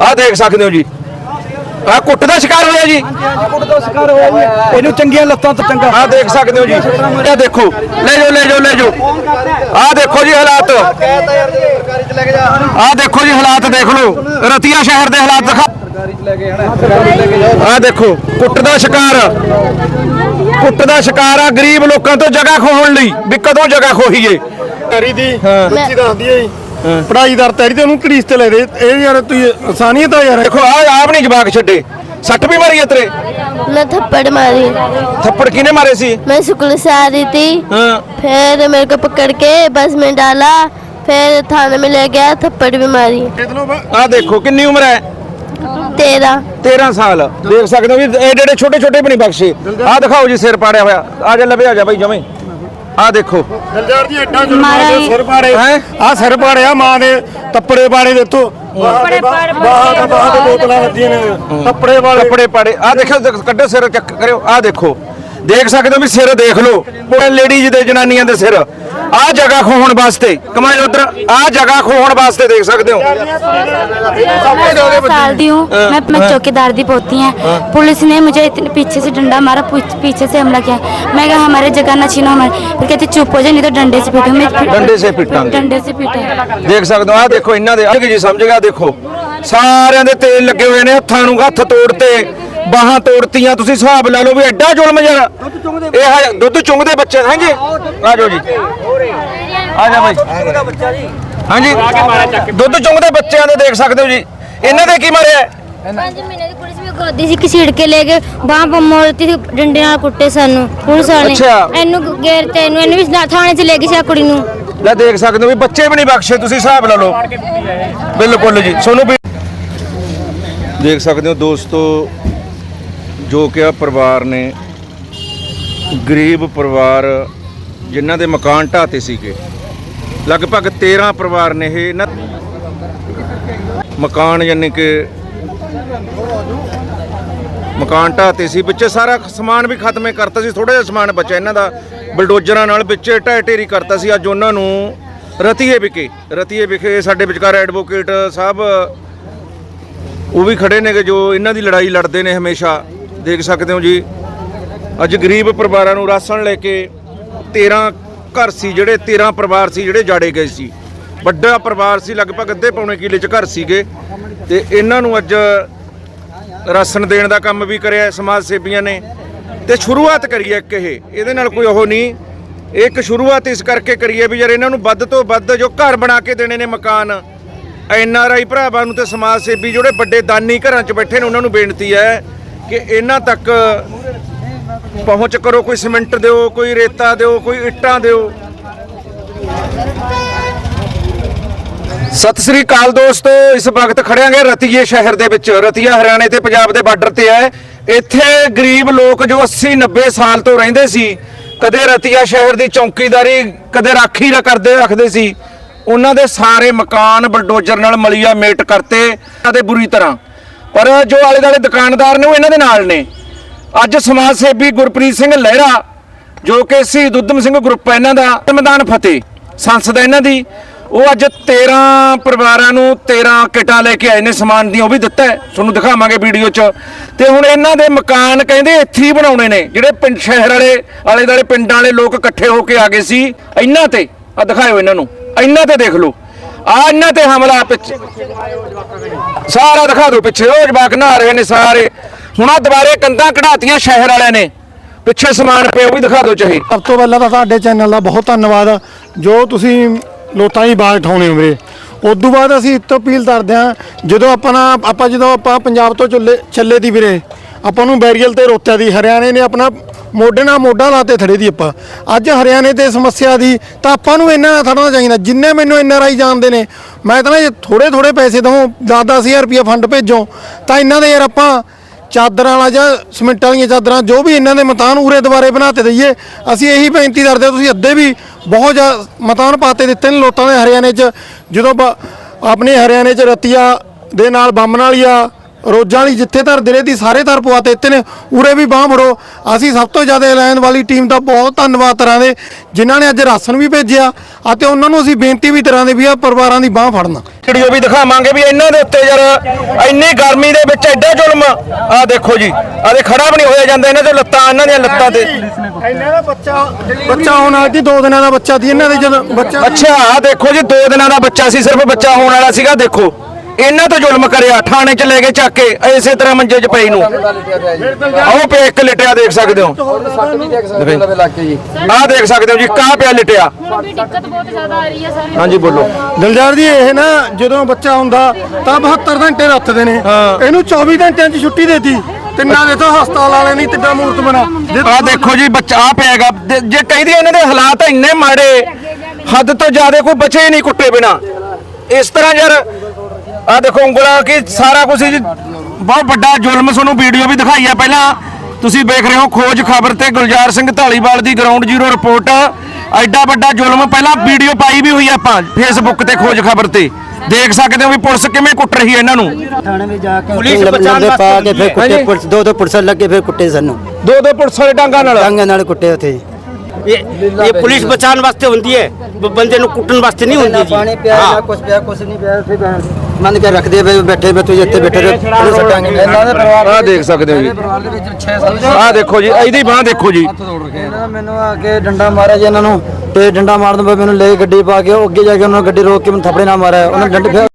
ਆਹ ਦੇਖ ਸਕਦੇ ਹੋ ਜੀ। ਆਹ ਕੁੱਟ ਦਾ ਸ਼ਿਕਾਰ ਹੋਇਆ ਜੀ। ਕੁੱਟ ਦਾ ਸ਼ਿਕਾਰ ਹੋਇਆ ਜੀ ਇਹਨੂੰ ਚੰਗੀਆਂ ਲੱਤਾਂ ਤੋਂ ਚੰਗਾ। ਆਹ ਦੇਖ ਸਕਦੇ ਹੋ ਜੀ। ਇਹ ਦੇਖੋ ਲੈ ਜਾਓ ਲੈ ਜਾਓ ਲੈ ਜਾਓ। ਆਹ ਦੇਖੋ ਜੀ ਹਾਲਾਤ। ਆਹ ਦੇਖੋ ਜੀ ਹਾਲਾਤ ਦੇਖ ਲਓ। ਰਤੀਆ ਸ਼ਹਿਰ ਦੇ ਹਾਲਾਤ ਦਿਖਾ ਆਹ ਦੇਖੋ ਕੁੱਟ ਦਾ ਸ਼ਿਕਾਰ। ਕੁੱਟ ਦਾ ਸ਼ਿਕਾਰ ਆ ਗਰੀਬ ਲੋਕਾਂ ਤੋਂ ਜਗ੍ਹਾ ਖੋਹਣ ਲਈ ਵੀ ਕਦੋਂ ਜਗ੍ਹਾ ਖੋਹੀਏ। ਤੈਰੀ ਦੀ ਦੱਸਦੀ ਹੈ ਜੀ। ਪੜਾਈ ਦਰ ਤੈਰੀ ਤੇ ਉਹਨੂੰ ਘੜੀਸ ਤੇ ਲੈ ਦੇ ਇਹ ਯਾਰ ਤੂੰ ਆਸਾਨੀਅਤ ਆ ਯਾਰ ਦੇਖੋ ਆਹ ਆਪ ਨਹੀਂ ਜਵਾਕ ਛੱਡੇ ਸੱਟ ਵੀ ਮਾਰੀ ਹੈ ਤੇਰੇ मैं थप्पड़ मारी ਥੱਪੜ ਕਿਹਨੇ ਮਾਰੇ ਸੀ मैं स्कूल से आ रही थी ਹਾਂ फिर मेरे को पकड़ के बस में डाला फिर थाने में ले गया थप्पड़ भी मारी ਇਤਨੋਂ ਆਹ ਦੇਖੋ ਕਿੰਨੀ ਉਮਰ ਹੈ तेरह 13 ਸਾਲ ਦੇਖ ਸਕਦੇ ਹੋ ਵੀ ਇਹ ਜਿਹੜੇ ਛੋਟੇ ਛੋਟੇ ਵੀ ਨਹੀਂ ਬਖਸ਼ੇ ਆਹ ਦਿਖਾਓ ਜੀ ਸਿਰ ਪਾੜਿਆ ਹੋਇਆ ਆ ਜਾ ਲਵੇ ਆ ਜਾ ਬਾਈ ਜਮੇ ਆਹ ਦੇਖੋ। ਦਿਲਦਾਰ ਜੀ ਐਡਾ ਆ ਮਾਰਾ ਸਿਰ ਪਾੜੇ। ਹੈਂ? ਆ ਸਿਰ ਪਾੜਿਆ ਮਾਂ ਦੇ ਤੱਪੜੇ ਪਾੜੇ ਦੇ ਤੋਂ ਬਾਹਾਂ ਦੇ ਬਾਹਾਂ ਦੇ ਬੋਤਲਾਂ ਵੱਜੀਆਂ ਨੇ। ਤੱਪੜੇ ਵਾਲੇ। ਕੱਪੜੇ ਪਾੜੇ। ਆਹ ਦੇਖੋ ਦੇਖ- ਕੱਢੋ ਸਿਰ ਚੱਕ ਕਰਿਓ। ਆਹ ਦੇਖੋ। ਦੇਖ ਸਕਦੇ ਹੋ ਵੀ ਸਿਰ ਦੇਖ ਲਓ ਪੂਰੇ ਲੇਡੀਜ਼ ਦੇ ਜਨਾਨੀਆਂ ਦੇ ਸਿਰ ਆਹ ਜਗ੍ਹਾ ਖੋਹਣ ਵਾਸਤੇ ਕਮਾਈ ਉਧਰ ਆਹ ਜਗ੍ਹਾ ਖੋਹਣ ਵਾਸਤੇ ਦੇਖ ਸਕਦੇ ਹੋ मैं साल दी हूँ मैं मैं चौकीदार दी पोती हैं पुलिस ने मुझे इतने पीछे से डंडा मारा पीछ- पीछे से हमला किया मैं कहा हमारे जगह ना छीनो हमारे फिर कहते चुप हो जाए नहीं तो डंडे से पीटो मैं फिर- डंडे से पीटांगे। डंडे से पीटो ਦੇਖ ਸਕਦੇ ਹੋ ਆਹ ਦੇਖੋ ਇਹਨਾਂ ਦੇ ਅਲਗ ਜੀ ਸਮਝ ਗਿਆ ਦੇਖੋ ਸਾਰਿਆਂ ਦੇ ਤੇਲ ਲੱਗੇ ਹੋਏ ਨੇ ਹੱਥਾਂ ਨੂੰ ਹੱਥ ਤੋੜਤੇ ਬਾਹਾਂ ਤੋੜਤੀਆਂ ਤੁਸੀਂ ਹਿਸਾਬ ਲਾ ਲਓ ਵੀ ਐਡਾ ਜ਼ੁਲਮ ਯਾਰ। ਇਹ ਹੈ ਦੁੱਧ ਚੁੰਗਦੇ ਬੱਚੇ ਹਾਂਜੀ? ਆ ਜਾਓ ਜੀ। ਆ ਜਾ ਬਾਈ। ਹਾਂਜੀ? ਦੁੱਧ ਚੁੰਗਦੇ ਬੱਚਿਆਂ ਦੇ ਦੇਖ ਸਕਦੇ ਹੋ ਜੀ। ਇਹਨਾਂ ਦੇ ਕੀ ਮਾਰਿਆ? ਹੈ? ਪੰਜ ਮਹੀਨੇ ਦੀ ਵੀ ਗੋਦੀ ਸੀ ਘਸੀੜ ਕੇ ਲੈ ਕੇ ਬਾਹ ਸੀ ਡੰਡੇ ਨਾਲ ਕੁੱਟੇ ਸਾਨੂੰ ਪੁਲਿਸ ਵਾਲੇ। ਅੱਛਾ। ਇਹਨੂੰ ਗੇਰ ਤੇ ਇਹਨੂੰ ਇਹਨੂੰ ਵੀ ਨਾ- ਥਾਣੇ 'ਚ ਲੈ ਗਈ ਸੀ ਆਹ ਕੁੜੀ ਨੂੰ। ਲੈ ਦੇਖ ਸਕਦੇ ਹੋ ਵੀ ਬੱਚੇ ਵੀ ਨਹੀਂ ਬਖਸ਼ੇ ਤੁਸੀਂ ਹਿਸਾਬ ਲਾ ਲਓ। ਬਿਲਕੁਲ ਜੀ। ਸੋਨੂੰ ਵੀ ਦੇਖ ਸਕਦੇ ਹੋ ਦੋਸਤੋ ਜੋ ਕਿ ਆ ਪਰਿਵਾਰ ਨੇ, ਗਰੀਬ ਪਰਿਵਾਰ ਜਿਨ੍ਹਾਂ ਦੇ ਮਕਾਨ ਢਾਤੇ ਸੀਗੇ। ਲਗਭਗ 13 ਪਰਿਵਾਰ ਨੇ ਇਹ ਨਾ ਮਕਾਨ ਯਾਨੀ ਕਿ ਮਕਾਨ ਢਾਤੇ ਸੀ। ਵਿੱਚ ਸਾਰਾ ਸਮਾਨ ਵੀ ਖਤਮੇ ਕਰਤਾ ਸੀ। ਥੋੜਾ ਜਿਹਾ ਸਮਾਨ ਬਚਿਆ। ਇਹਨਾਂ ਦਾ ਬਲਡੋਜ਼ਰਾਂ ਨਾਲ ਵਿੱਚ ਢਹਿ ਢੇਰੀ ਕਰਤਾ ਸੀ। ਅੱਜ ਉਹਨਾਂ ਨੂੰ ਰਤੀਏ ਵਿਖੇ ਰਤੀਏ ਵਿਖੇ ਸਾਡੇ ਵਿਚਕਾਰ ਐਡਵੋਕੇਟ ਸਾਹਿਬ, ਉਹ ਵੀ ਖੜੇ ਨੇਗੇ ਜੋ ਇਹਨਾਂ ਦੀ ਲੜਾਈ ਲੜਦੇ ਨੇ ਹਮੇਸ਼ਾ। ਦੇਖ ਸਕਦੇ ਹੋ ਜੀ। ਅੱਜ ਗਰੀਬ ਪਰਿਵਾਰਾਂ ਨੂੰ ਰਾਸ਼ਨ ਲੈ ਕੇ 13 ਘਰ ਸੀ, ਜਿਹੜੇ 13 ਪਰਿਵਾਰ ਸੀ, ਜਿਹੜੇ ਜਾੜੇ ਗਏ ਸੀ। ਵੱਡਾ ਪਰਿਵਾਰ ਸੀ, ਲਗਭਗ ਅੱਧੇ ਪੌਣੇ ਕਿਲੇ ਚ ਘਰ ਸੀਗੇ। ਤੇ ਇਹਨਾਂ ਨੂੰ ਅੱਜ ਰਾਸ਼ਨ ਦੇਣ ਦਾ ਕੰਮ ਵੀ ਕਰਿਆ ਸਮਾਜ ਸੇਵੀਆਂ ਨੇ। ਤੇ ਸ਼ੁਰੂਆਤ ਕਰੀ ਹੈ ਇੱਕ ਇਹ। ਇਹਦੇ ਨਾਲ ਕੋਈ ਉਹ ਨਹੀਂ। ਇਹ ਇੱਕ ਸ਼ੁਰੂਆਤ ਇਸ ਕਰਕੇ ਕਰੀਏ ਵੀ ਯਾਰ ਇਹਨਾਂ ਨੂੰ ਵੱਧ ਤੋਂ ਵੱਧ ਜੋ ਘਰ ਬਣਾ ਕੇ ਦੇਣੇ ਨੇ ਮਕਾਨ, ਐਨ ਆਰ ਆਈ ਭਰਾਵਾਂ ਨੂੰ ਤੇ ਸਮਾਜ ਸੇਵੀ, ਜਿਹੜੇ ਵੱਡੇ ਦਾਨੀ ਘਰਾਂ 'ਚ ਬੈਠੇ ਨੇ, ਉਹਨਾਂ ਨੂੰ ਬੇਨਤੀ ਹੈ ਕਿ ਇਹਨਾਂ ਤੱਕ ਪਹੁੰਚ ਕਰੋ, ਕੋਈ ਸਿਮੈਂਟ ਦਿਓ, ਕੋਈ ਰੇਤਾ ਦਿਓ, ਕੋਈ ਇੱਟਾਂ ਦਿਓ। ਸਤਿ ਸ੍ਰੀ ਅਕਾਲ ਦੋਸਤੋ, ਇਸ ਵਕਤ ਖੜਿਆਂਗੇ ਰਤੀਏ ਸ਼ਹਿਰ ਦੇ ਵਿੱਚ। ਰਤੀਆ ਹਰਿਆਣੇ ਤੇ ਪੰਜਾਬ ਦੇ ਬਾਰਡਰ ਤੇ ਹੈ। ਇੱਥੇ ਗਰੀਬ ਲੋਕ ਜੋ 80 90 ਸਾਲ ਤੋਂ ਰਹਿੰਦੇ ਸੀ, ਕਦੇ ਰਤੀਆ ਸ਼ਹਿਰ ਦੀ ਚੌਕੀਦਾਰੀ, ਕਦੇ ਰਾਖੀ ਰ ਕਰਦੇ ਰੱਖਦੇ ਸੀ, ਉਹਨਾਂ ਦੇ ਸਾਰੇ ਮਕਾਨ ਬਲਡੋਜ਼ਰ ਨਾਲ ਮਲੀਆ ਮੇਟ ਕਰਤੇ ਅਤੇ ਬੁਰੀ ਤਰ੍ਹਾਂ। ਪਰ ਜੋ ਆਲੇ ਦਾਲੇ ਦੁਕਾਨਦਾਰ ਨੇ ਉਹ ਇਹਨਾਂ ਦੇ ਨਾਲ ਨੇ। ਅੱਜ ਸਮਾਜ ਸੇਵੀ ਗੁਰਪ੍ਰੀਤ ਸਿੰਘ ਲਹਿਰਾ, ਜੋ ਕਿ ਸੀ ਉਦਮ ਸਿੰਘ ਗਰੁੱਪ ਹੈ ਇਹਨਾਂ ਦਾ ਮੈਦਾਨ ਫਤਿਹ, ਸੰਸਦ ਹੈ ਇਹਨਾਂ ਦੀ। ਉਹ ਅੱਜ 13 ਪਰਿਵਾਰਾਂ ਨੂੰ 13 ਕਿਟਾਂ ਲੈ ਕੇ ਆਏ ਨੇ, ਸਮਾਨ ਦੀਆਂ, ਉਹ ਵੀ ਦਿੱਤਾ ਤੁਹਾਨੂੰ ਦਿਖਾਵਾਂਗੇ ਵੀਡੀਓ 'ਚ। ਤੇ ਹੁਣ ਇਹਨਾਂ ਦੇ ਮਕਾਨ ਕਹਿੰਦੇ ਇੱਥੇ ਹੀ ਬਣਾਉਣੇ ਨੇ, ਜਿਹੜੇ ਪਿੰਡ ਸ਼ਹਿਰ ਵਾਲੇ, ਆਲੇ ਦਾਲੇ ਪਿੰਡਾਂ ਵਾਲੇ ਲੋਕ ਇਕੱਠੇ ਹੋ ਕੇ ਆ ਗਏ ਸੀ। ਇਹਨਾਂ ਤੇ ਆ ਦਿਖਾਇਓ ਇਹਨਾਂ ਨੂੰ, ਇਹਨਾਂ ਤੇ ਦੇਖ ਲਓ। ਆ ਇਹਨਾਂ ਤੇ ਹਮਲਾ ਪਿੱਛੇ। ਸਾਰਾ ਦਿਖਾ ਦਿਓ ਪਿੱਛੇ। ਉਹ ਜਵਾਕ, ਨਹਾ ਰਹੇ ਨੇ ਸਾਰੇ। ਹੁਣ ਆ ਦੁਬਾਰੇ ਕੰਧਾਂ ਕਢਾਤੀਆਂ ਸ਼ਹਿਰ ਵਾਲਿਆਂ ਨੇ। ਪਿੱਛੇ ਸਮਾਨ ਪਿਆ, ਉਹ ਵੀ ਦਿਖਾ ਦਿਓ ਚਾਹੇ। ਸਭ ਤੋਂ ਪਹਿਲਾਂ ਤਾਂ ਤੁਹਾਡੇ ਚੈਨਲ ਦਾ ਬਹੁਤ ਧੰਨਵਾਦ ਜੋ ਤੁਸੀਂ ਲੋਕਾਂ ਦੀ ਬਾਤ ਉਠਾਉਣੇ ਹੋ ਵੀਰੇ। ਉਦੋਂ ਬਾਅਦ ਅਸੀਂ ਇੱਕ ਅਪੀਲ ਕਰਦੇ ਹਾਂ, ਜਦੋਂ ਆਪਣਾ ਆਪਾਂ ਜਦੋਂ ਆਪਾਂ ਪੰਜਾਬ ਤੋਂ ਚੱਲੇ ਚੱਲੇ ਦੀ ਵੀਰੇ, ਆਪਾਂ ਨੂੰ ਬੈਰੀਅਲ ਤੇ ਰੋਤਿਆ ਦੀ, ਹਰਿਆਣੇ ਨੇ ਆਪਣਾ ਮੋਢੇ ਨਾਲ ਮੋਢਾ ਲਾਤੇ ਥੜੇ ਦੀ ਆਪਾਂ। ਅੱਜ ਹਰਿਆਣੇ ਤੇ ਸਮੱਸਿਆ ਦੀ ਤਾਂ ਆਪਾਂ ਨੂੰ ਇੰਨਾ ਨਾ ਥੜਨਾ ਚਾਹੀਦਾ ਜਿੰਨੇ ਮੈਨੂੰ ਐਨ ਆਰ ਆਈ ਜਾਣਦੇ ਨੇ ਮੈਂ ਤਾਂ ਨਾ ਜੇ ਥੋੜੇ ਥੋੜੇ ਪੈਸੇ ਦਵਾਂ 10-10000 ਰੁਪਏ ਫੰਡ ਭੇਜੋ ਤਾਂ ਇਹਨਾਂ ਦੇ ਯਾਰ ਆਪਾਂ ਚਾਦਰਾਂ ਵਾਲਾ ਜਾਂ ਸਿਮੈਂਟ ਵਾਲੀਆਂ ਚਾਦਰਾਂ ਜੋ ਵੀ ਇਹਨਾਂ ਦੇ ਮਤਾਨ ਉਰੇ ਦੁਬਾਰੇ ਬਣਾਤੇ ਦਈਏ ਅਸੀਂ ਇਹੀ ਬੇਨਤੀ ਕਰਦੇ ਹਾਂ, ਤੁਸੀਂ ਅੱਧੇ ਵੀ ਬਹੁਤ ਜ਼ਿਆਦਾ ਮਤਾਨ ਪਾਤੇ ਦਿੱਤੇ ਨੇ ਲੋਕਾਂ ਦੇ ਹਰਿਆਣੇ 'ਚ ਜਦੋਂ ਬ- ਆਪਣੇ ਹਰਿਆਣੇ 'ਚ ਰਤੀਆ ਦੇ ਨਾਲ ਬੰਮਨ ਵਾਲੀਆ ਰੋਜ਼ਾਂ ਵਾਲੀ ਜਿੱਥੇ ਧਰ ਦਿਲੇ ਦੀ ਸਾਰੇ ਧਰ ਪਵਾਤੇ ਇੱਥੇ ਨੇ ਉਰੇ ਵੀ ਬਾਹ ਫੜੋ। ਅਸੀਂ ਸਭ ਤੋਂ ਜ਼ਿਆਦਾ ਐਲਾਨ ਵਾਲੀ ਟੀਮ ਦਾ ਬਹੁਤ ਧੰਨਵਾਦ ਤਰ੍ਹਾਂ ਦੇ ਜਿਨ੍ਹਾਂ ਨੇ ਅੱਜ ਰਾਸ਼ਨ ਵੀ ਭੇਜਿਆ ਅਤੇ ਉਹਨਾਂ ਨੂੰ ਅਸੀਂ ਬੇਨਤੀ ਵੀ ਤਰ੍ਹਾਂ ਦੇ ਵੀ ਆ ਪਰਿਵਾਰਾਂ ਦੀ ਬਾਹ ਫੜਨਾ। ਵੀਡੀਓ ਵੀ ਦਿਖਾਵਾਂਗੇ ਵੀ ਇਹਨਾਂ ਦੇ ਉੱਤੇ ਯਾਰ ਇੰਨੀ ਗਰਮੀ ਦੇ ਵਿੱਚ ਐਡਾ ਜ਼ੁਲਮ ਆ ਦੇਖੋ ਜੀ ਆ ਦੇ ਖੜਾ ਵੀ ਨਹੀਂ ਹੋਇਆ ਜਾਂਦਾ ਇਹਨਾਂ ਦੇ ਲੱਤਾਂ ਇਹਨਾਂ ਦੀਆਂ ਲੱਤਾਂ ਤੇ। ਇਹਨਾਂ ਦਾ ਬੱਚਾ ਬੱਚਾ ਹੋਣ ਵਾਲਾ ਸੀ 2 ਦਿਨਾਂ ਦਾ ਬੱਚਾ ਸੀ ਇਹਨਾਂ ਦੇ ਜਦੋਂ ਬੱਚਾ ਅੱਛਾ ਆ ਦੇਖੋ ਜੀ 2 ਦਿਨਾਂ ਦਾ ਬੱਚਾ ਸੀ ਸਿਰਫ ਬੱਚਾ ਹੋਣ ਵਾਲਾ ਸੀਗਾ ਦੇਖੋ। ਇਹਨਾਂ ਤੋਂ ਜ਼ੁਲਮ ਕਰਿਆ ਥਾਣੇ ਚ ਲੈ ਕੇ ਚੱਕ ਕੇ ਇਸੇ ਤਰ੍ਹਾਂ ਮੰਜੇ 'ਚ ਪਈ ਨੂੰ। ਆਹ ਪਿਆ ਇੱਕ ਲਿਟਿਆ ਦੇਖ ਸਕਦੇ ਹੋ। ਆਹ ਦੇਖ ਸਕਦੇ ਹੋ ਜੀ ਕਾਹ ਪਿਆ ਲਿਟਿਆ। ਹਾਂਜੀ ਬੋਲੋ। ਦਿਲਦਾਰ ਜੀ ਇਹ ਨਾ ਜਦੋਂ ਬੱਚਾ ਹੁੰਦਾ ਤਾਂ 72 ਘੰਟੇ ਰੱਖਦੇ ਨੇ। ਇਹਨੂੰ 24 ਘੰਟਿਆਂ 'ਚ ਛੁੱਟੀ ਦੇਤੀ। ਤਿੰਨਾਂ ਦੇ ਤਾਂ ਹਸਪਤਾਲ ਵਾਲੇ ਨਹੀਂ ਤਿੱਡਾ ਮੂਰਤ ਬਣਾ। ਆਹ ਦੇਖੋ ਜੀ ਬੱਚਾ ਆਹ ਪਿਆ ਹੈਗਾ। ਜੇ- ਕਹਿੰਦੀ ਇਹਨਾਂ ਦੇ ਹਾਲਾਤ ਇੰਨੇ ਮਾੜੇ ਹੱਦ ਤੋਂ ਜ਼ਿਆਦਾ ਕੋਈ ਬਚੇ ਹੀ ਨਹੀਂ ਕੁੱਟੇ ਬਿਨਾ। ਇਸ ਤਰ੍ਹਾਂ ਯਾਰ ਆ ਦੇਖੋ ਉਂਗਲਾਂ ਕਿ ਸਾਰਾ ਕੁਝ ਬਹੁਤ ਵੱਡਾ ਜ਼ੁਲਮ ਤੁਹਾਨੂੰ ਵੀਡੀਓ ਵੀ ਦਿਖਾਈ ਆ ਪਹਿਲਾਂ। ਤੁਸੀਂ ਵੇਖ ਰਹੇ ਹੋ ਖੋਜ ਖਬਰ ਤੇ ਗੁਲਜ਼ਾਰ ਸਿੰਘ ਢਾਲੀਵਾਲ ਦੀ ਗਰਾਊਂਡ ਜ਼ੀਰੋ ਰਿਪੋਰਟ ਐਡਾ ਵੱਡਾ ਜ਼ੁਲਮ ਪਹਿਲਾਂ ਵੀਡੀਓ ਪਾਈ ਵੀ ਹੋਈ ਆਪਾਂ ਫੇਸਬੁੱਕ ਤੇ ਖੋਜ ਖਬਰ ਤੇ। ਦੇਖ ਸਕਦੇ ਹੋ ਵੀ ਪੁਲਿਸ ਕਿਵੇਂ ਕੁੱਟ ਰਹੀ ਹੈ ਇਹਨਾਂ ਨੂੰ। ਥਾਣੇ ਵਿੱਚ ਜਾ ਕੇ ਪੁਲਿਸ ਬਚਾਉਣ ਵਾਸਤੇ ਪਾ ਕੇ ਦੋ ਦੋ ਪੁਲਿਸ ਲੱਗੇ ਕੁੱਟੇ ਸਾਨੂੰ। ਦੋ ਦੋ ਪੁਲਿਸ ਇਹ ਪੁਲਿਸ ਬਚਾਉਣ ਵਾਸਤੇ ਹੁੰਦੀ ਹੈ। ਬੰਦੇ ਨੂੰ ਕੁੱਟਣ ਵਾਸਤੇ ਨਹੀਂ ਹੁੰਦੀ ਜੀ। ਪਾਣੀ ਪਿਆ ਜਾਂ ਕੁਝ ਪਿਆ ਕੁਝ ਨਹੀਂ ਪਿਆ ਫਿਰ ਮੰਨ ਕੇ ਰੱਖਦੇ ਪਏ ਬੈਠੇ ਪਏ ਤੁਸੀਂ ਇੱਥੇ ਬੈਠੇ ਰਹੇ। ਆਹ ਦੇਖ ਸਕਦੇ ਹੋ ਜੀ। ਆਹ ਦੇਖੋ ਜੀ ਇਹਦੀ ਬਾਹ ਦੇਖੋ ਜੀ। ਮੈਨੂੰ ਆ ਕੇ ਡੰਡਾ ਮਾਰਿਆ ਜੀ ਇਹਨਾਂ ਨੂੰ ਤੇ ਡੰਡਾ ਮਾਰਨ ਤੋਂ ਬਾਅਦ ਮੈਨੂੰ ਲੈ ਗੱਡੀ ਪਾ ਕੇ ਉਹ ਅੱਗੇ ਜਾ ਕੇ ਉਹਨਾਂ ਨੂੰ ਗੱਡੀ ਰੋਕ ਕੇ ਮੈਨੂੰ ਥੱਪੜੇ ਨਾਲ ਮਾਰਿਆ। ਉਹਨਾਂ ਡੰਡੇ